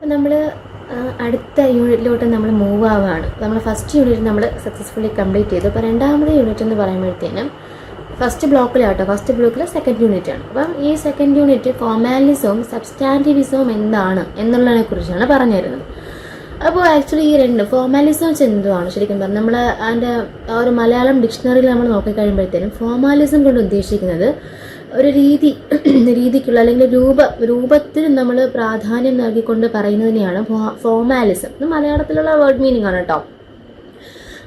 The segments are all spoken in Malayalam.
നമ്മൾ അടുത്ത യൂണിറ്റിലോട്ട് നമ്മൾ മൂവ് ആവുകയാണ് നമ്മൾ ഫസ്റ്റ് യൂണിറ്റ് നമ്മൾ സക്സസ്ഫുള്ളി കംപ്ലീറ്റ് ചെയ്തു. അപ്പോൾ രണ്ടാമത്തെ യൂണിറ്റ് എന്ന് പറയുമ്പോഴത്തേനും ഫസ്റ്റ് ബ്ലോക്കിലാട്ടോ ഫസ്റ്റ് ബ്ലോക്കിൽ സെക്കൻഡ് യൂണിറ്റ് ആണ്. അപ്പം ഈ സെക്കൻഡ് യൂണിറ്റ് ഫോമാലിസവും സബ്സ്റ്റാന്റിവിസവും എന്താണ് എന്നുള്ളതിനെ കുറിച്ചാണ് പറഞ്ഞു തരുന്നത് അപ്പോൾ ആക്ച്വലി ഈ രണ്ട് ഫോമാലിസം എന്തുവാണ്? ശരിക്കും പറഞ്ഞാൽ നമ്മൾ അതിന്റെ ഒരു മലയാളം ഡിക്ഷണറിയിൽ നമ്മൾ നോക്കിക്കഴിയുമ്പോഴത്തേനും ഫോമാലിസം കൊണ്ട് ഉദ്ദേശിക്കുന്നത് ഒരു രീതി രീതിക്കുള്ള അല്ലെങ്കിൽ രൂപ രൂപത്തിൽ നമ്മൾ പ്രാധാന്യം നൽകിക്കൊണ്ട് പറയുന്നതിനെയാണ് ഫോമാലിസം ഇത് മലയാളത്തിലുള്ള വേർഡ് മീനിങ് ആണ് കേട്ടോ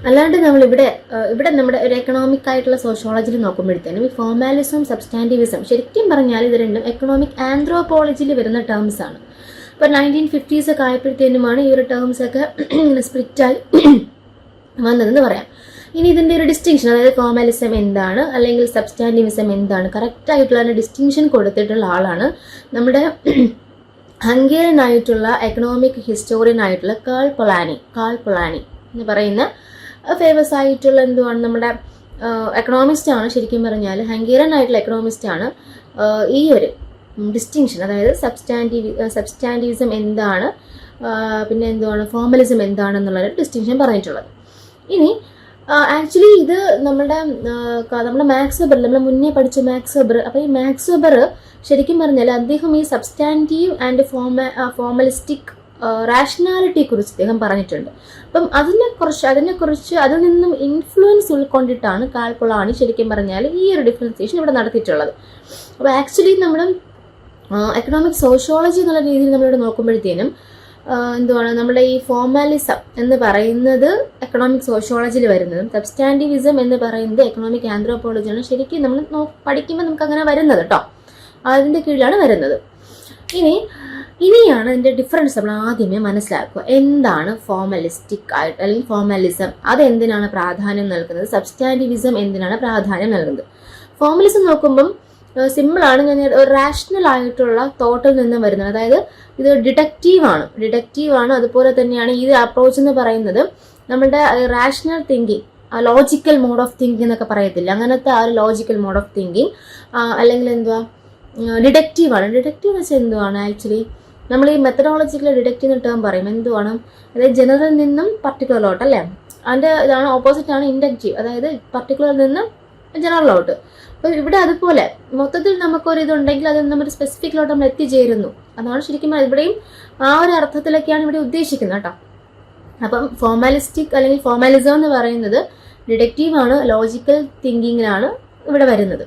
അല്ലാണ്ട് നമ്മൾ ഇവിടെ ഇവിടെ നമ്മുടെ ഒരു എക്കണോമിക് ആയിട്ടുള്ള സോഷ്യോളജിയിൽ നോക്കുമ്പോഴത്തേനും ഈ ഫോമാലിസം സബ്സ്റ്റാന്റിവിസം ശരിക്കും പറഞ്ഞാൽ ഇത് രണ്ടും എക്കണോമിക് ആന്ത്രോപോളജിയിൽ വരുന്ന ടേംസ് ആണ്. അപ്പോൾ നയന്റീൻ ഫിഫ്റ്റീസ് ഒക്കെ ആയപ്പോഴത്തേനുമാണ് ഈ ഒരു ടേംസ് ഒക്കെ ഇങ്ങനെ സ്പ്ലിറ്റായി വന്നതെന്ന് പറയാം. ഇനി ഇതിന്റെ ഒരു ഡിസ്റ്റിങ്ഷൻ അതായത് ഫോമാലിസം എന്താണ് അല്ലെങ്കിൽ സബ്സ്റ്റാന്റിവിസം എന്താണ് കറക്റ്റായിട്ടുള്ള ഡിസ്റ്റിങ്ഷൻ കൊടുത്തിട്ടുള്ള ആളാണ് നമ്മുടെ ഹംഗേറിയൻ ആയിട്ടുള്ള എക്കണോമിക് ഹിസ്റ്റോറിയൻ ആയിട്ടുള്ള കാൾ പൊളാനി കാൾ പൊളാനി എന്ന് പറയുന്ന ഫേമസ് ആയിട്ടുള്ള എന്തുവാണ് നമ്മുടെ എക്കണോമിസ്റ്റ് ആണ് ശരിക്കും പറഞ്ഞാൽ ഹംഗേറിയൻ ആയിട്ടുള്ള എക്കണോമിസ്റ്റ് ആണ് ഈ ഒരു ഡിസ്റ്റിങ്ഷൻ അതായത് സബ്സ്റ്റാന്റീവ് സബ്സ്റ്റാന്റീവിസം എന്താണ് പിന്നെ എന്തുവാണ് ഫോമലിസം എന്താണെന്നുള്ളൊരു ഡിസ്റ്റിങ്ഷൻ പറഞ്ഞിട്ടുള്ളത്. ഇനി ആക്ച്വലി ഇത് നമ്മുടെ നമ്മുടെ മാക്സ് വെബർ നമ്മൾ മുന്നേ പഠിച്ച മാക്സ് വെബർ അപ്പോൾ ഈ മാക്സ് വെബർ ശരിക്കും പറഞ്ഞാൽ അദ്ദേഹം ഈ സബ്സ്റ്റാന്റീവ് ആൻഡ് ഫോമ ഫോമലിസ്റ്റിക് റാഷണാലിറ്റിയെ കുറിച്ച് അദ്ദേഹം പറഞ്ഞിട്ടുണ്ട്. അപ്പം അതിനെക്കുറിച്ച് അതിനെക്കുറിച്ച് അതിൽ നിന്നും ഇൻഫ്ലുവൻസ് ഉൾക്കൊണ്ടിട്ടാണ് കാൽപ്പൊളാണി ശരിക്കും പറഞ്ഞാൽ ഈ ഒരു ഡിഫറൻസിയേഷൻ ഇവിടെ നടത്തിയിട്ടുള്ളത്. അപ്പോൾ ആക്ച്വലി നമ്മൾ എക്കണോമിക് സോഷ്യോളജി എന്നുള്ള രീതിയിൽ നമ്മളിവിടെ നോക്കുമ്പോഴത്തേനും എന്തുവാണ്? നമ്മുടെ ഈ ഫോർമാലിസം എന്ന് പറയുന്നത് എക്കണോമിക് സോഷ്യോളജിയിൽ വരുന്നതും സബ്സ്റ്റാൻഡിവിസം എന്ന് പറയുന്നത് എക്കണോമിക് ആന്ത്രോപോളജിയാണ് ശരിക്കും നമ്മൾ പഠിക്കുമ്പോൾ നമുക്ക് അങ്ങനെ വരുന്നത് കേട്ടോ അതിന്റെ കീഴിലാണ് വരുന്നത്. ഇനി ഇനിയാണ് ഇതിന്റെ ഡിഫറൻസ് നമ്മൾ ആദ്യമേ മനസ്സിലാക്കുക. എന്താണ് ഫോമലിസ്റ്റിക് ആയിട്ട് അല്ലെങ്കിൽ ഫോമലിസം അതെന്തിനാണ് പ്രാധാന്യം നൽകുന്നത്? സബ്സ്റ്റാൻഡിവിസം എന്തിനാണ് പ്രാധാന്യം നൽകുന്നത്? ഫോമലിസം നോക്കുമ്പം സിമ്പിളാണ് ഞാൻ ഒരു റാഷണൽ ആയിട്ടുള്ള തോട്ടിൽ നിന്ന് വരുന്നത്. അതായത് ഇത് ഡിഡക്റ്റീവ് ആണ്. ഡിഡക്റ്റീവ് ആണ്. അതുപോലെ തന്നെയാണ് ഈ അപ്രോച്ച് എന്ന് പറയുന്നത് നമ്മുടെ rational thinking logical mode of thinking എന്നൊക്കെ പറയത്തില്ല? അങ്ങനത്തെ ആ ഒരു ലോജിക്കൽ മോഡ് ഓഫ് തിങ്കിങ് അല്ലെങ്കിൽ എന്തുവാ? ഡിഡക്റ്റീവ് ആണ്. ഡിഡക്റ്റീവ് വെച്ചാൽ എന്തുവാണ് ആക്ച്വലി നമ്മൾ ഈ മെത്തഡോളജിക്കൽ ഡിഡക്റ്റീവ് എന്ന ടേം പറയും. എന്തുവാണ്? അതായത് ജനറൽ നിന്നും പർട്ടിക്കുലറിലോട്ട് അല്ലേ? അതിന്റെ ഇതാണ് ഓപ്പോസിറ്റ് ആണ് ഇൻഡക്റ്റീവ് അതായത് പർട്ടിക്കുലറിൽ നിന്നും ജനറലോട്ട് അപ്പോൾ ഇവിടെ അതുപോലെ മൊത്തത്തിൽ നമുക്കൊരു ഇതുണ്ടെങ്കിൽ അത് നമ്മുടെ സ്പെസിഫിക്കിലോട്ട് നമ്മൾ എത്തിച്ചേരുന്നു. അതാണ് ശരിക്കും ഇവിടെയും ആ ഒരു അർത്ഥത്തിലൊക്കെയാണ് ഇവിടെ ഉദ്ദേശിക്കുന്നത് കേട്ടോ. അപ്പം ഫോർമാലിസ്റ്റിക് അല്ലെങ്കിൽ ഫോർമാലിസം എന്ന് പറയുന്നത് ഡിഡക്റ്റീവ് ആണ് ലോജിക്കൽ തിങ്കിങ്ങിലാണ് ഇവിടെ വരുന്നത്.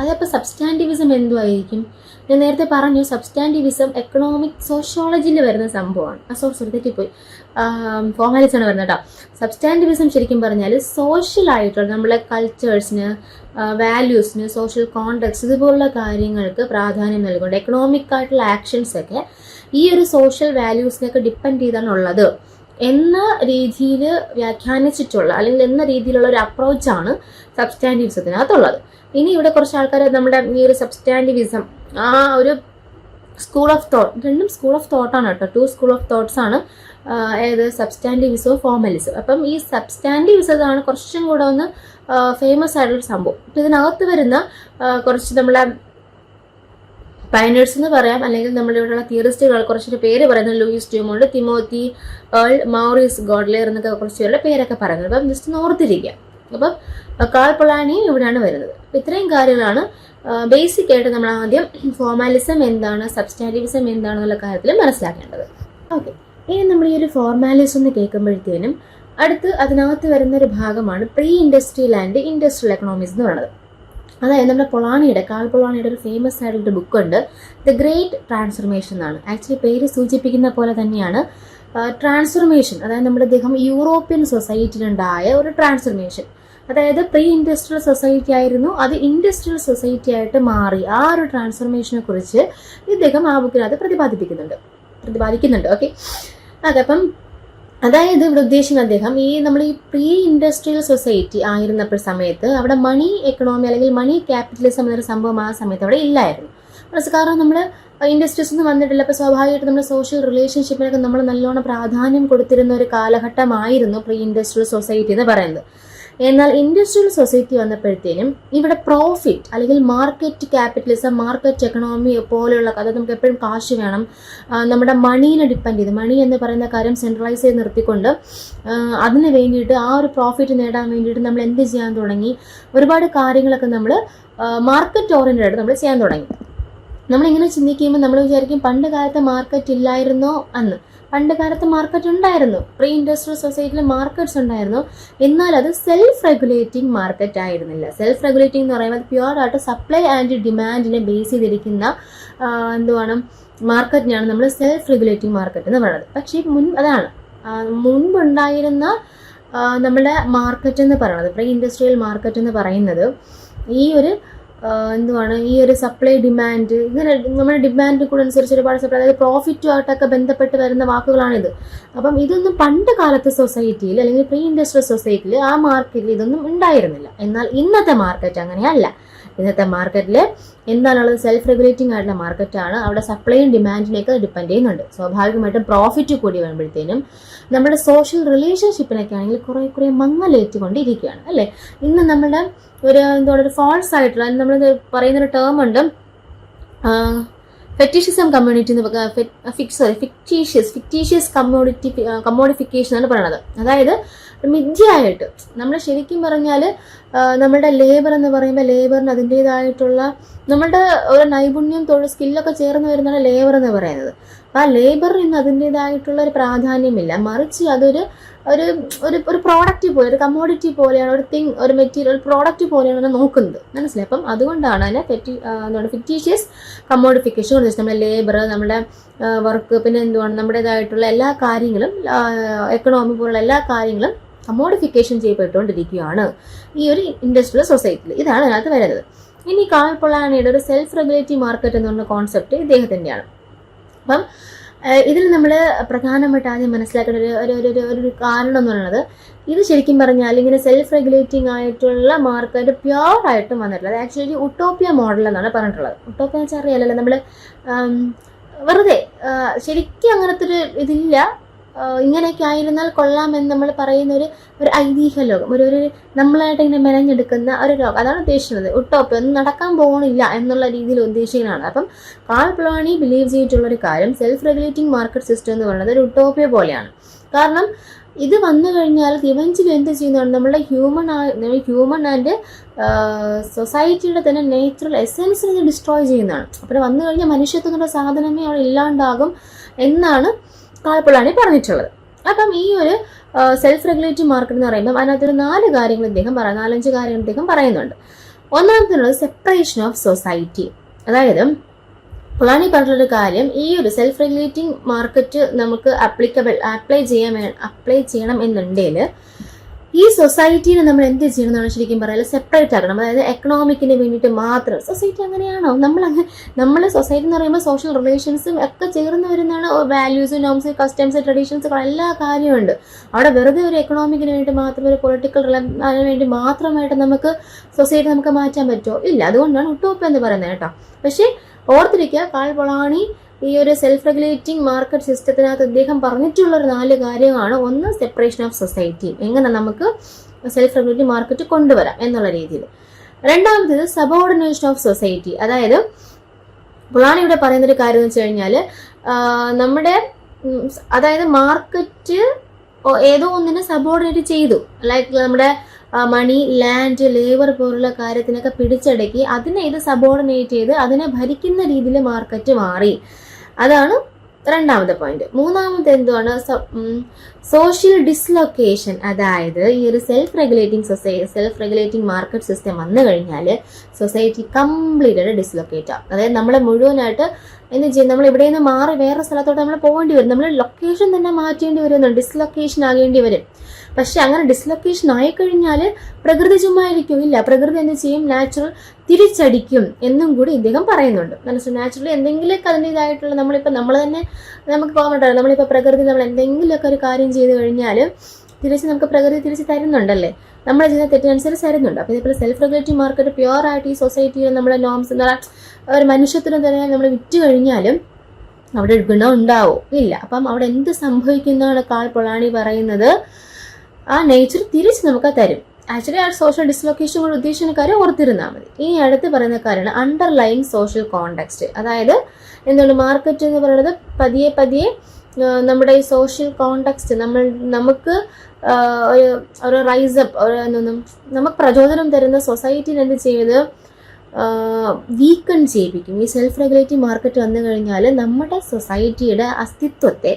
അതപ്പോൾ സബ്സ്റ്റാന്റിവിസം എന്തുമായിരിക്കും ഞാൻ നേരത്തെ പറഞ്ഞു സബ്സ്റ്റാന്റിവിസം എക്കണോമിക് സോഷ്യോളജിയിൽ വരുന്ന സംഭവമാണ്. ആ സോറി സോറി തെറ്റിപ്പോയി. ഫോമാലിസം ആണ് വരുന്നത് കേട്ടോ. സബ്സ്റ്റാന്റിവിസം ശരിക്കും പറഞ്ഞാൽ സോഷ്യലായിട്ടുള്ള നമ്മളെ കൾച്ചേഴ്സിന് വാല്യൂസിന് സോഷ്യൽ കോണ്ടക്ട്സ് ഇതുപോലുള്ള കാര്യങ്ങൾക്ക് പ്രാധാന്യം നൽകുന്നുണ്ട്. എക്കണോമിക് ആയിട്ടുള്ള ആക്ഷൻസ് ഒക്കെ ഈ ഒരു സോഷ്യൽ വാല്യൂസിനൊക്കെ ഡിപ്പെൻഡ് ചെയ്താണ് ഉള്ളത്. എന്ന രീതിയിൽ വ്യാഖ്യാനിച്ചിട്ടുള്ള അല്ലെങ്കിൽ എന്ന രീതിയിലുള്ള ഒരു അപ്രോച്ചാണ് സബ്സ്റ്റാൻഡിവിസത്തിനകത്തുള്ളത് ഇനി ഇവിടെ കുറച്ച് ആൾക്കാർ നമ്മുടെ ഈ ഒരു സബ്സ്റ്റാൻഡിവിസം ആ ഒരു സ്കൂൾ ഓഫ് തോട്ട് രണ്ടും സ്കൂൾ ഓഫ് തോട്ടാണ് കേട്ടോ. ടു സ്കൂൾ ഓഫ് തോട്ട്സ് ആണ്. ഏത് സബ്സ്റ്റാന്റിവിസോ ഫോമലിസോ അപ്പം ഈ സബ്സ്റ്റാന്റിവിസമാണ് കുറച്ചും കൂടെ ഒന്ന് ഫേമസ് ആയിട്ടുള്ള സംഭവം. അപ്പം ഇതിനകത്ത് വരുന്ന കുറച്ച് നമ്മളെ പൈനേഴ്സ് എന്ന് പറയാം അല്ലെങ്കിൽ നമ്മളിവിടെയുള്ള തിയറിസ്റ്റുകൾ കുറച്ചൊരു പേര് പറയുന്നത് Louis Dumont Timothy Earle Maurice Godelier എന്നൊക്കെ കുറച്ച് പേരുടെ പേരൊക്കെ പറയുന്നത്. അപ്പം ജസ്റ്റ് ഓർത്തിരിക്കുക. അപ്പം കാൾ പൊളാനിയും ഇവിടെയാണ് വരുന്നത്. അപ്പം ഇത്രയും കാര്യങ്ങളാണ് ബേസിക് ആയിട്ട് നമ്മൾ ആദ്യം ഫോമാലിസം എന്താണ് സബ്സ്റ്റാന്റീവിസം എന്താണെന്നുള്ള കാര്യത്തിൽ മനസ്സിലാക്കേണ്ടത്. ഓക്കെ ഇനി നമ്മൾ ഈ ഒരു ഫോർമാലിസ് എന്ന് കേൾക്കുമ്പോഴത്തേനും അടുത്ത് അതിനകത്ത് വരുന്ന ഒരു ഭാഗമാണ് pre industrial and industrial economics എന്ന് പറയുന്നത്. അതായത് നമ്മുടെ പൊളാണിയുടെ കാൾ പൊളാണിയുടെ ഒരു ഫേമസ് ആയിട്ടുള്ള ബുക്കുണ്ട് ദ ഗ്രേറ്റ് ട്രാൻസ്ഫർമേഷൻ എന്നാണ്. ആക്ച്വലി പേര് സൂചിപ്പിക്കുന്ന പോലെ തന്നെയാണ്. ട്രാൻസ്ഫർമേഷൻ അതായത് നമ്മുടെ അദ്ദേഹം യൂറോപ്യൻ സൊസൈറ്റിയിലുണ്ടായ ഒരു ട്രാൻസ്ഫർമേഷൻ അതായത് പ്രീ ഇൻഡസ്ട്രിയൽ സൊസൈറ്റി ആയിരുന്നു. അത് ഇൻഡസ്ട്രിയൽ സൊസൈറ്റി ആയിട്ട് മാറി. ആ ഒരു ട്രാൻസ്ഫർമേഷനെ കുറിച്ച് ഇദ്ദേഹം ആ ബുക്കിനകത്ത് പ്രതിപാദിപ്പിക്കുന്നുണ്ട്. പ്രതിപാദിക്കുന്നുണ്ട്. ഓക്കെ അതപ്പം അതായത് ഇവിടെ ഉദ്ദേശിക്കുന്ന അദ്ദേഹം ഈ നമ്മൾ ഈ പ്രീ ഇൻഡസ്ട്രിയൽ സൊസൈറ്റി ആയിരുന്നപ്പോൾ സമയത്ത് അവിടെ മണി എക്കണോമി അല്ലെങ്കിൽ മണി ക്യാപിറ്റലിസം എന്നൊരു സംഭവം ആ സമയത്ത് അവിടെ ഇല്ലായിരുന്നു. കാരണം നമ്മൾ ഇൻഡസ്ട്രീസ് ഒന്നും വന്നിട്ടില്ല. അപ്പോൾ സ്വാഭാവികമായിട്ട് നമ്മുടെ സോഷ്യൽ റിലേഷൻഷിപ്പിനൊക്കെ നമ്മൾ നല്ലോണം പ്രാധാന്യം കൊടുത്തിരുന്ന ഒരു കാലഘട്ടമായിരുന്നു പ്രീ ഇൻഡസ്ട്രിയൽ സൊസൈറ്റി എന്ന് പറയുന്നത്. എന്നാൽ ഇൻഡസ്ട്രിയൽ സൊസൈറ്റി വന്നപ്പോഴത്തേനും ഇവിടെ പ്രോഫിറ്റ് അല്ലെങ്കിൽ മാർക്കറ്റ് ക്യാപിറ്റലിസം മാർക്കറ്റ് എക്കണോമി പോലെയുള്ള അതായത് നമുക്ക് എപ്പോഴും കാശ് വേണം. നമ്മുടെ മണീനെ ഡിപ്പെൻഡ് ചെയ്ത് മണി എന്ന് പറയുന്ന കാര്യം സെൻട്രലൈസ് ചെയ്ത് നിർത്തിക്കൊണ്ട് അതിന് വേണ്ടിയിട്ട് ആ ഒരു പ്രോഫിറ്റ് നേടാൻ വേണ്ടിയിട്ട് നമ്മൾ എന്ത് ചെയ്യാൻ തുടങ്ങി? ഒരുപാട് കാര്യങ്ങളൊക്കെ നമ്മൾ മാർക്കറ്റ് ഓറിയന്റഡ് ആയിട്ട് നമ്മൾ ചെയ്യാൻ തുടങ്ങി. നമ്മളിങ്ങനെ ചിന്തിക്കുമ്പോൾ നമ്മൾ വിചാരിക്കും പണ്ട് കാലത്ത് മാർക്കറ്റ് ഇല്ലായിരുന്നോ അന്ന് പണ്ട് കാലത്ത് മാർക്കറ്റ് ഉണ്ടായിരുന്നു. പ്രീ ഇൻഡസ്ട്രിയൽ സൊസൈറ്റിയിൽ മാർക്കറ്റ്സ് ഉണ്ടായിരുന്നു. എന്നാൽ അത് സെൽഫ് റെഗുലേറ്റിംഗ് മാർക്കറ്റ് ആയിരുന്നില്ല. സെൽഫ് റെഗുലേറ്റിംഗ് എന്ന് പറയുമ്പോൾ പ്യുവർ ആയിട്ട് സപ്ലൈ ആൻഡ് ഡിമാൻഡിനെ ബേസ് ചെയ്തിരിക്കുന്ന എന്തുവാണ് മാർക്കറ്റിനെയാണ് നമ്മൾ സെൽഫ് റെഗുലേറ്റിംഗ് മാർക്കറ്റ് എന്ന് പറയുന്നത്. പക്ഷേ മുൻ അതാണ് മുൻപുണ്ടായിരുന്ന നമ്മുടെ മാർക്കറ്റ് എന്ന് പറയുന്നത് പ്രീ ഇൻഡസ്ട്രിയൽ മാർക്കറ്റ് എന്ന് പറയുന്നത് ഈ ഒരു എന്തുവാണ്? ഈ ഒരു സപ്ലൈ ഡിമാൻഡ് ഇങ്ങനെ നമ്മുടെ ഡിമാൻഡ് കൂടെ അനുസരിച്ച് ഒരുപാട് സപ്ലൈ അതായത് പ്രോഫിറ്റുമായിട്ടൊക്കെ ബന്ധപ്പെട്ട് വരുന്ന വാക്കുകളാണിത്. അപ്പം ഇതൊന്നും പണ്ട് കാലത്തെ സൊസൈറ്റിയിൽ അല്ലെങ്കിൽ പ്രീ ഇൻഡസ്ട്രിയൽ സൊസൈറ്റിയിൽ ആ മാർക്കറ്റിൽ ഇതൊന്നും ഉണ്ടായിരുന്നില്ല. എന്നാൽ ഇന്നത്തെ മാർക്കറ്റ് അങ്ങനെയല്ല. ഇന്നത്തെ മാർക്കറ്റിൽ എന്താണുള്ളത്? സെൽഫ് റെഗുലേറ്റിംഗ് ആയിട്ടുള്ള മാർക്കറ്റാണ് അവിടെ സപ്ലൈയും ഡിമാൻഡിലേക്ക് ഡിപ്പെൻഡ് ചെയ്യുന്നുണ്ട്. സ്വാഭാവികമായിട്ടും പ്രോഫിറ്റ് കൂടി വരുമ്പോഴത്തേനും നമ്മുടെ സോഷ്യൽ റിലേഷൻഷിപ്പിനൊക്കെ ആണെങ്കിൽ കുറേ കുറേ മങ്ങലേറ്റുകൊണ്ടിരിക്കുകയാണ് അല്ലേ? ഇന്ന് നമ്മുടെ ഒരു എന്താ പറയുക ഫോൾസ് ആയിട്ടുള്ള നമ്മൾ പറയുന്നൊരു ടേം ഉണ്ട്. ഫെറ്റിഷിസം കമ്മ്യൂണിറ്റി എന്ന് sorry fictitious fictitious community commodification എന്നാണ് പറയുന്നത്. അതായത് മിഥ്യയായിട്ട്. നമ്മൾ ശരിക്കും പറഞ്ഞാൽ നമ്മുടെ ലേബർ എന്ന് പറയുമ്പോൾ ലേബറിന് അതിന്റേതായിട്ടുള്ള നമ്മുടെ ഒരു നൈപുണ്യം തൊഴിൽ സ്കില്ലൊക്കെ ചേർന്ന് വരുന്നതാണ് ലേബർ എന്ന് പറയുന്നത്. ആ ലേബറിന് ഇന്ന് അതിന്റേതായിട്ടുള്ള ഒരു പ്രാധാന്യമില്ല. മറിച്ച് അതൊരു ഒരു ഒരു ഒരു പ്രോഡക്റ്റ് പോലെ ഒരു കമ്മോഡിറ്റി പോലെയാണ് ഒരു തിങ് ഒരു മെറ്റീരിയൽ ഒരു പ്രോഡക്റ്റ് പോലെയാണ് നോക്കുന്നത്. മനസ്സിലായി? അപ്പം അതുകൊണ്ടാണ് അതിനെ ഫെറ്റി എന്താണ് ഫിറ്റീഷ്യസ് കമ്മോഡിഫിക്കേഷൻ കൊണ്ട് നമ്മുടെ ലേബർ നമ്മുടെ വർക്ക് പിന്നെ എന്തുവാണ് നമ്മുടേതായിട്ടുള്ള എല്ലാ കാര്യങ്ങളും എക്കണോമി പോലുള്ള എല്ലാ കാര്യങ്ങളും കമ്മോഡിഫിക്കേഷൻ ചെയ്യപ്പെട്ടുകൊണ്ടിരിക്കുകയാണ് ഈ ഒരു ഇൻഡസ്ട്രിയൽ സൊസൈറ്റിയിൽ ഇതാണ് അതിനകത്ത് വരുന്നത്. ഇനി കാൾ ഒരു സെൽഫ് റെഗുലേറ്റീവ് മാർക്കറ്റ് എന്ന് പറഞ്ഞ കോൺസെപ്റ്റ് ഇദ്ദേഹത്തിന്റെയാണ് അപ്പം ഇതിൽ നമ്മൾ പ്രധാനമായിട്ട് ആദ്യം മനസ്സിലാക്കേണ്ട ഒരു ഒരു ഒരു- ഒരു കാരണം എന്ന് പറയുന്നത് ഇത് ശരിക്കും പറഞ്ഞാൽ ഇങ്ങനെ സെൽഫ് റെഗുലേറ്റിംഗ് ആയിട്ടുള്ള മാർക്കറ്റ് പ്യുവർ വന്നിട്ടുള്ളത് ആക്ച്വലി ഉട്ടോപ്യ മോഡൽ എന്നാണ് പറഞ്ഞിട്ടുള്ളത്. ഉട്ടോപ്യ എന്ന് വെച്ചാൽ അറിയാലല്ലോ നമ്മൾ വെറുതെ ശരിക്കും അങ്ങനത്തെ ഒരു ഇതില്ല. ഇങ്ങനെയൊക്കെ ആയിരുന്നാൽ കൊള്ളാമെന്ന് നമ്മൾ പറയുന്ന ഒരു ഒരു ഐതിഹ്യ ലോകം. ഒരു ഒരു നമ്മളായിട്ട് ഇങ്ങനെ മെനഞ്ഞെടുക്കുന്ന ഒരു ലോകം. അതാണ് ഉദ്ദേശിക്കുന്നത്. ഒട്ടോപ്പ് ഒന്നും നടക്കാൻ പോകണില്ല എന്നുള്ള രീതിയിൽ ഉദ്ദേശിക്കുന്നതാണ് അപ്പം കാൾ പ്ലോണി ബിലീവ് ചെയ്തിട്ടുള്ള ഒരു കാര്യം സെൽഫ് റെഗുലേറ്റിംഗ് മാർക്കറ്റ് സിസ്റ്റം എന്ന് പറയുന്നത് ഒരു ഉട്ടോപ്യ പോലെയാണ്. കാരണം ഇത് വന്നു കഴിഞ്ഞാൽ ഇവഞ്ചലി എന്ത് ചെയ്യുന്നതാണ്? നമ്മുടെ ഹ്യൂമൻ ഹ്യൂമൺ ആൻഡ് സൊസൈറ്റിയുടെ തന്നെ നേച്ചുറൽ എസെൻസിനെ ഡിസ്ട്രോയ് ചെയ്യുന്നതാണ്. അപ്പോൾ വന്നു കഴിഞ്ഞാൽ മനുഷ്യത്വം എന്നുള്ള സാധനമേ അവിടെ ഇല്ലാണ്ടാകും എന്നാണ് കാൾപ്പൊളാണി പറഞ്ഞിട്ടുള്ളത്. അപ്പം ഈ ഒരു സെൽഫ് റെഗുലേറ്റീവ് മാർക്കറ്റ് എന്ന് പറയുമ്പോൾ അതിനകത്തൊരു നാല് കാര്യങ്ങൾ ഇദ്ദേഹം പറയാം നാലഞ്ച് കാര്യങ്ങൾ ഇദ്ദേഹം പറയുന്നുണ്ട്. ഒന്നാമത്തേനുള്ളത് സെപ്പറേഷൻ ഓഫ് സൊസൈറ്റി അതായത് പൊളാനി പറഞ്ഞിട്ടൊരു കാര്യം ഈ ഒരു സെൽഫ് റെഗുലേറ്റിംഗ് മാർക്കറ്റ് നമുക്ക് അപ്ലിക്കബിൾ അപ്ലൈ ചെയ്യാൻ അപ്ലൈ ചെയ്യണം എന്നുണ്ടെങ്കിൽ ഈ സൊസൈറ്റീനെ നമ്മൾ എന്ത് ചെയ്യണം ശരിക്കും പറയാം? സെപ്പറേറ്റ് ആക്കണം. അതായത് എക്കണോമിക്കിന് വേണ്ടിയിട്ട് മാത്രം. സൊസൈറ്റി അങ്ങനെയാണോ? നമ്മൾ അങ്ങനെ നമ്മൾ സൊസൈറ്റി എന്ന് പറയുമ്പോൾ സോഷ്യൽ റിലേഷൻസും ഒക്കെ ചേർന്ന് വരുന്നതാണ് വാല്യൂസ് നോംസ് കസ്റ്റംസ് ട്രഡീഷൻസ് എല്ലാ കാര്യമുണ്ട് അവിടെ വെറുതെ ഒരു എക്കണോമിക്കിന് വേണ്ടി മാത്രം ഒരു പൊളിറ്റിക്കൽ അതിന് വേണ്ടി മാത്രമായിട്ട് നമുക്ക് സൊസൈറ്റി നമുക്ക് മാറ്റാൻ പറ്റുമോ? ഇല്ല. അതുകൊണ്ടാണ് ഒട്ടോപ്പ് എന്ന് പറയുന്നത് കേട്ടോ. പക്ഷേ ഓർത്തിരിക്കുക കാൾ പൊളാണി ഈ ഒരു സെൽഫ് റെഗുലേറ്റിംഗ് മാർക്കറ്റ് സിസ്റ്റത്തിനകത്ത് അദ്ദേഹം പറഞ്ഞിട്ടുള്ള ഒരു നാല് കാര്യമാണ് ഒന്ന് സെപ്പറേഷൻ ഓഫ് സൊസൈറ്റി എങ്ങനെ നമുക്ക് സെൽഫ് റെഗുലേറ്റിംഗ് മാർക്കറ്റ് കൊണ്ടുവരാം എന്നുള്ള രീതിയിൽ. രണ്ടാമത്തേത് സബോർഡിനേഷൻ ഓഫ് സൊസൈറ്റി അതായത് പുളാണി ഇവിടെ പറയുന്നൊരു കാര്യം എന്ന് വെച്ച് കഴിഞ്ഞാൽ നമ്മുടെ അതായത് മാർക്കറ്റ് ഏതോ ഒന്നിനെ സബോർഡിനേറ്റ് ചെയ്തു. ലൈക്ക് നമ്മുടെ മണി ലാൻഡ് ലേബർ പോലുള്ള കാര്യത്തിനൊക്കെ പിടിച്ചടക്കി അതിനെ ഇത് സബോർഡിനേറ്റ് ചെയ്ത് അതിനെ ഭരിക്കുന്ന രീതിയിൽ മാർക്കറ്റ് മാറി. അതാണ് രണ്ടാമത്തെ പോയിന്റ് മൂന്നാമത്തെ എന്താണ് സോഷ്യൽ ഡിസ്ലൊക്കേഷൻ അതായത് ഈ ഒരു self regulating society self regulating market system വന്നു കഴിഞ്ഞാൽ സൊസൈറ്റി കംപ്ലീറ്റ് ഡിസ്ലൊക്കേറ്റ് ആവും. അതായത് നമ്മളെ മുഴുവനായിട്ട് എന്ത് ചെയ്യും? നമ്മൾ ഇവിടെ നിന്ന് മാറി വേറെ സ്ഥലത്തോട്ട് നമ്മൾ പോകേണ്ടി വരും. നമ്മൾ ലൊക്കേഷൻ തന്നെ മാറ്റേണ്ടി വരുന്നുണ്ട് ഡിസ്ലൊക്കേഷൻ ആകേണ്ടി വരും. പക്ഷെ അങ്ങനെ ഡിസ്ലൊക്കേഷൻ ആയിക്കഴിഞ്ഞാൽ പ്രകൃതി ചുമ്മാ ഇരിക്കും ഇല്ല പ്രകൃതി എന്ത് ചെയ്യും? നാച്ചുറൽ തിരിച്ചടിക്കും എന്നും കൂടി ഇദ്ദേഹം പറയുന്നുണ്ട്. മനസ്സിലായി? നാച്ചുറലി എന്തെങ്കിലുമൊക്കെ അതിന്റെതായിട്ടുള്ള നമ്മളിപ്പോൾ നമ്മൾ തന്നെ നമുക്ക് ആണ് നമ്മളിപ്പോൾ പ്രകൃതി നമ്മൾ എന്തെങ്കിലുമൊക്കെ ഒരു കാര്യം ചെയ്ത് കഴിഞ്ഞാൽ തിരിച്ച് നമുക്ക് പ്രകൃതി തിരിച്ച് തരുന്നുണ്ടല്ലേ? നമ്മൾ ചെയ്യുന്ന തെറ്റിനനുസരിച്ച് തരുന്നുണ്ട്. അപ്പോൾ ഇതേപോലെ സെൽഫ് റെഗുലേറ്റീവ് മാർക്കറ്റ് പ്യുവർ ആയിട്ട് ഈ സൊസൈറ്റിയിൽ നമ്മുടെ നോംസ് എന്ന് പറഞ്ഞാൽ ഒരു മനുഷ്യത്തിന് തന്നെ നമ്മൾ വിറ്റ് കഴിഞ്ഞാലും അവിടെ ഗുണം ഉണ്ടാവോ. ഇല്ല. അപ്പം അവിടെ എന്ത് സംഭവിക്കുന്നതാണ് കാൾ പൊളാണി പറയുന്നത്? ആ നേച്ചർ തിരിച്ച് നമുക്ക് തരും. ആക്ച്വലി ആ സോഷ്യൽ ഡിസ്ലൊക്കേഷൻ കൊണ്ട് ഉദ്ദേശിക്കുന്ന കാര്യം ഓർത്തിരുന്നാൽ മതി. ഇനി അടുത്ത് പറയുന്ന കാര്യമാണ് അണ്ടർലൈൻ സോഷ്യൽ കോണ്ടെക്സ്റ്റ് അതായത് എന്താണ് മാർക്കറ്റ് എന്ന് പറയുന്നത് പതിയെ പതിയെ നമ്മുടെ ഈ സോഷ്യൽ കോണ്ടെക്സ്റ്റ് നമ്മൾ നമുക്ക് ഒരു ഒരു റൈസപ്പ് ഒരു എന്തൊന്നും നമുക്ക് പ്രചോദനം തരുന്ന സൊസൈറ്റിയിൽ എന്ത് ചെയ്ത് വീക്കൺ ചെയ്യിപ്പിക്കും. ഈ സെൽഫ് റെഗുലേറ്റീവ് മാർക്കറ്റ് വന്നു കഴിഞ്ഞാൽ നമ്മുടെ സൊസൈറ്റിയുടെ അസ്തിത്വത്തെ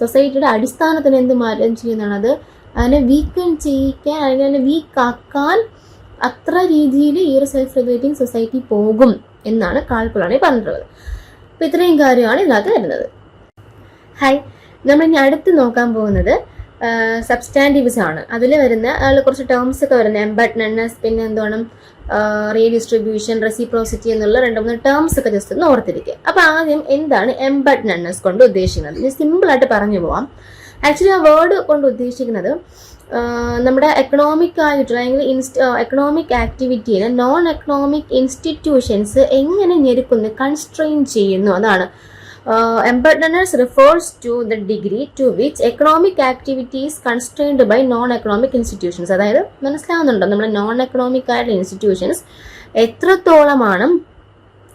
സൊസൈറ്റിയുടെ അടിസ്ഥാനത്തിന് എന്ത് മാറ്റം ചെയ്യുന്നതാണത്? അതിനെ വീക്കൺ ചെയ്യിക്കാൻ അതിനെ വീക്കാക്കാൻ അത്ര രീതിയിൽ ഈ ഒരു സെൽഫ് റെഗുലേറ്റിംഗ് സൊസൈറ്റി പോകും എന്നാണ് കാൽക്കുളാണ് പറഞ്ഞിട്ടുള്ളത്. അപ്പം ഇത്രയും കാര്യമാണ് ഇതിനകത്ത് വരുന്നത്. ഹായ് നമ്മൾ ഇനി അടുത്ത് നോക്കാൻ പോകുന്നത് സബ്സ്റ്റാന്റീവ്സ് ആണ്. അതിൽ വരുന്ന അതിൽ കുറച്ച് ടേംസ് ഒക്കെ വരുന്നത്. എംബഡ്നെസ് പിന്നെ എന്താണ് റീഡിസ്ട്രിബ്യൂഷൻ റെസിപ്രോസിറ്റി എന്നുള്ള രണ്ട് മൂന്ന് ടേംസ് ഒക്കെ ജസ്റ്റ് ഒന്ന് ഓർത്തിരിക്കുക. അപ്പോൾ ആദ്യം എന്താണ് എംബഡ്നെസ് കൊണ്ട് ഉദ്ദേശിക്കുന്നത്? ആയിട്ട് പറഞ്ഞു പോവാം. ആക്ച്വലി ആ വേർഡ് കൊണ്ട് ഉദ്ദേശിക്കുന്നത് നമ്മുടെ എക്കണോമിക് ആയിട്ടുള്ള അല്ലെങ്കിൽ ഇൻസ്റ്റ് എക്കണോമിക് ആക്ടിവിറ്റിയിൽ നോൺ എക്കണോമിക് ഇൻസ്റ്റിറ്റ്യൂഷൻസ് എങ്ങനെ ഞെരുക്കുന്നു കൺസ്ട്രെയിൻ ചെയ്യുന്നു അതാണ്. Embeddedness refers to the degree to which economic activities constrained by non economic institutions അതായത് മനസ്സിലാവുന്നുണ്ടോ? നമ്മുടെ നോൺ എക്കണോമിക് ആയിട്ടുള്ള ഇൻസ്റ്റിറ്റ്യൂഷൻസ് എത്രത്തോളമാണ്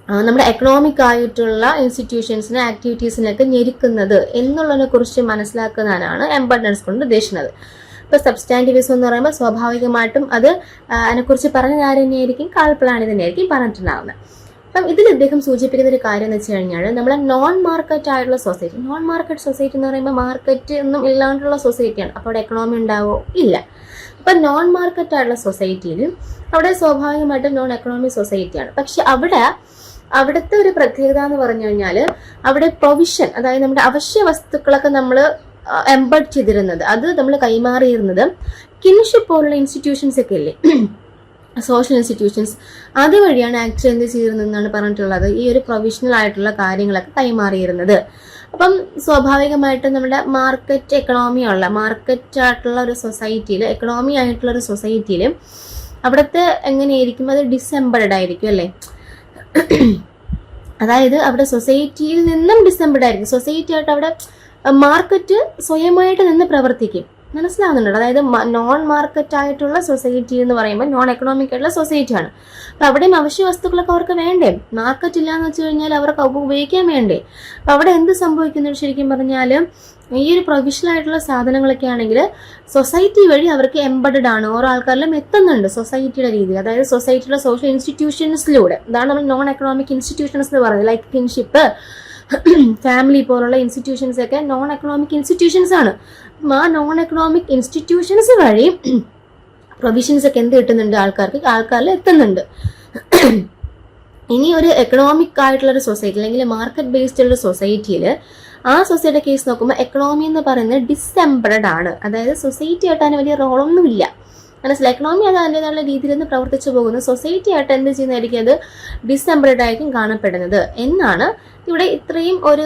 നമ്മുടെ എക്കണോമിക് ആയിട്ടുള്ള ഇൻസ്റ്റിറ്റ്യൂഷൻസിനെ ആക്ടിവിറ്റീസിനൊക്കെ ഞെരുക്കുന്നത് എന്നുള്ളതിനെ കുറിച്ച് മനസ്സിലാക്കുന്നതിനാണ് എംബർഡൻസ് കൊണ്ട് ഉദ്ദേശിക്കുന്നത്. ഇപ്പൊ സബ്സ്റ്റാന്റീവിസം എന്ന് പറയുമ്പോൾ സ്വാഭാവികമായിട്ടും അത് അതിനെക്കുറിച്ച് പറഞ്ഞ കാര്യം തന്നെയായിരിക്കും കാൽപ്ലാണി തന്നെയായിരിക്കും പറഞ്ഞിട്ടുണ്ടാകുന്നത് അപ്പം ഇതിൽ ഇദ്ദേഹം സൂചിപ്പിക്കുന്ന ഒരു കാര്യം എന്ന് വെച്ച് കഴിഞ്ഞാൽ നമ്മളെ നോൺ മാർക്കറ്റ് ആയിട്ടുള്ള സൊസൈറ്റി നോൺ മാർക്കറ്റ് സൊസൈറ്റി എന്ന് പറയുമ്പോൾ മാർക്കറ്റ് ഒന്നും ഇല്ലാണ്ടുള്ള സൊസൈറ്റിയാണ് അപ്പോൾ അവിടെ എക്കണോമി ഉണ്ടാവോ? ഇല്ല. അപ്പം നോൺ മാർക്കറ്റ് ആയിട്ടുള്ള സൊസൈറ്റിയിൽ അവിടെ സ്വാഭാവികമായിട്ടും നോൺ എക്കണോമി സൊസൈറ്റിയാണ് പക്ഷെ അവിടെ അവിടുത്തെ ഒരു പ്രത്യേകത എന്ന് പറഞ്ഞു കഴിഞ്ഞാൽ അവിടെ പ്രൊവിഷൻ അതായത് നമ്മുടെ അവശ്യ വസ്തുക്കളൊക്കെ നമ്മൾ എംബഡ് ചെയ്തിരുന്നത്. അത് നമ്മൾ കൈമാറിയിരുന്നത് കിൻഷിപ്പ് പോലുള്ള ഇൻസ്റ്റിറ്റ്യൂഷൻസ് ഒക്കെ അല്ലേ സോഷ്യൽ ഇൻസ്റ്റിറ്റ്യൂഷൻസ് അതുവഴിയാണ് ആക്ച്വലി എന്ത് ചെയ്തിരുന്നതെന്നാണ് പറഞ്ഞിട്ടുള്ളത്. ഈ ഒരു പ്രൊവിഷണൽ ആയിട്ടുള്ള കാര്യങ്ങളൊക്കെ കൈമാറിയിരുന്നത്. അപ്പം സ്വാഭാവികമായിട്ട് നമ്മുടെ മാർക്കറ്റ് എക്കണോമി ഉള്ള മാർക്കറ്റ് ആയിട്ടുള്ള ഒരു സൊസൈറ്റിയിൽ എക്കണോമി ആയിട്ടുള്ള ഒരു സൊസൈറ്റിയിൽ അവിടുത്തെ എങ്ങനെയായിരിക്കും? അത് ഡിസംബർഡ് ആയിരിക്കും അല്ലേ? അതായത് അവിടെ സൊസൈറ്റിയിൽ നിന്നും ഡിസംബർഡ് ആയിരിക്കും. സൊസൈറ്റി ആയിട്ട് അവിടെ മാർക്കറ്റ് സ്വയമായിട്ട് നിന്ന് പ്രവർത്തിക്കും. മനസ്സിലാവുന്നുണ്ടോ? അതായത് നോൺ മാർക്കറ്റ് ആയിട്ടുള്ള സൊസൈറ്റി എന്ന് പറയുമ്പോൾ നോൺ എക്കണോമിക് ആയിട്ടുള്ള സൊസൈറ്റിയാണ് അപ്പോൾ അവിടെയും അവശ്യ വസ്തുക്കളൊക്കെ അവർക്ക് വേണ്ടേ? മാർക്കറ്റ് ഇല്ലാന്ന് വെച്ച് കഴിഞ്ഞാൽ അവർക്ക് ഉപയോഗിക്കാൻ വേണ്ടേ? അപ്പോൾ അവിടെ എന്ത് സംഭവിക്കുന്നു? ശരിക്കും പറഞ്ഞാൽ ഈ ഒരു പ്രൊഫഷണൽ ആയിട്ടുള്ള സാധനങ്ങളൊക്കെ ആണെങ്കിൽ സൊസൈറ്റി വഴി അവർക്ക് എംബഡഡ് ആണ്. ഓരോ ആൾക്കാരിലും എത്തുന്നുണ്ട് സൊസൈറ്റിയുടെ രീതി അതായത് സൊസൈറ്റിയുടെ സോഷ്യൽ ഇൻസ്റ്റിറ്റ്യൂഷൻസിലൂടെ അതാണ് നമ്മൾ നോൺ എക്കണോമിക് ഇൻസ്റ്റിറ്റ്യൂഷൻസ് എന്ന് പറയുന്നത്. ലൈക്ക് കിൻഷിപ്പ് ഫാമിലി പോലുള്ള ഇൻസ്റ്റിറ്റ്യൂഷൻസ് ഒക്കെ നോൺ എക്കണോമിക് ഇൻസ്റ്റിറ്റ്യൂഷൻസ് ആണ് ആ നോൺ എക്കണോമിക് ഇൻസ്റ്റിറ്റ്യൂഷൻസ് വഴി പ്രൊവിഷൻസ് ഒക്കെ എന്ത് കിട്ടുന്നുണ്ട് ആൾക്കാർക്ക്? ആൾക്കാരിൽ എത്തുന്നുണ്ട്. ഇനി ഒരു എക്കണോമിക് ആയിട്ടുള്ള ഒരു സൊസൈറ്റി അല്ലെങ്കിൽ മാർക്കറ്റ് ബേസ്ഡ് ഉള്ള സൊസൈറ്റിയിൽ ആ സൊസൈറ്റിയുടെ കേസ് നോക്കുമ്പോൾ എക്കണോമി എന്ന് പറയുന്നത് ഡിസംബർഡ് ആണ്. അതായത് സൊസൈറ്റി ആയിട്ട് അതിന് വലിയ റോളൊന്നുമില്ല മനസ്സിലായി? എക്കണോമി അത് അതിന്റെതായ രീതിയിൽ നിന്ന് പ്രവർത്തിച്ചു പോകുന്നു. സൊസൈറ്റി ആയിട്ട് എന്ത് ചെയ്യുന്നതായിരിക്കും? അത് ഡിസംബർഡ് ആയിരിക്കും കാണപ്പെടുന്നത്. എന്നാണ് ഇവിടെ ഇത്രയും ഒരു